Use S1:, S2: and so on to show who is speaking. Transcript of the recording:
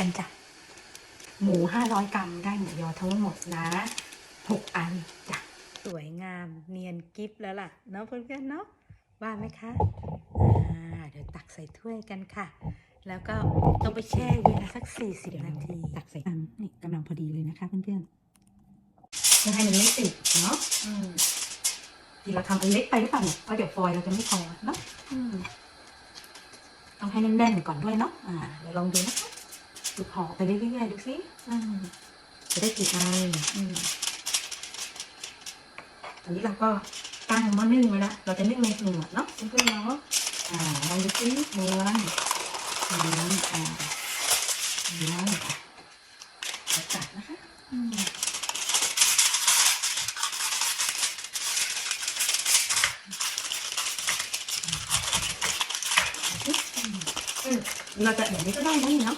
S1: กันจ้ะ หมูห้าร้อยกรัมได้หมูยอทั้งหมดนะหกอันจ้ะ สวยงามเนียนกิฟแล้วล่ะ เนาะเพื่อนๆเนาะว่าไหมคะอ่าเดี๋ยวตักใส่ถ้วยกันค่ะ แล้วก็ต้องไปแช่เย็นสักสี่สิบนาที
S2: ตักใส่อันนี่กำลังพอดีเลยนะคะเพื่อน
S1: เพื่อให้มันไม่ติดเนาะอืมทีเราทำอันเล็กไปหรือเปล่าเนี่ยเพราะเดี๋ยวฟอยล์เราจะไม่พอเนาะอืมต้องให้แน่นๆก่อนด้วยเนาะอ่าเดี๋ยวลองดูนะคะ ดูห่อไปเรื่อยๆดูสิอืมจะได้กี่อันอืมตอนนี้เราก็ตั้งหม้อนึ่งไว้แล้วเราจะนึ่งในหนึ่งเนาะเพื่อนๆเนาะอ่าลองดูสิเนื้อเนื้ออ่าเนื้อค่ะแล้วจัดนะคะอืมเราจะแบบนี้ก็ได้นะนี่เนาะ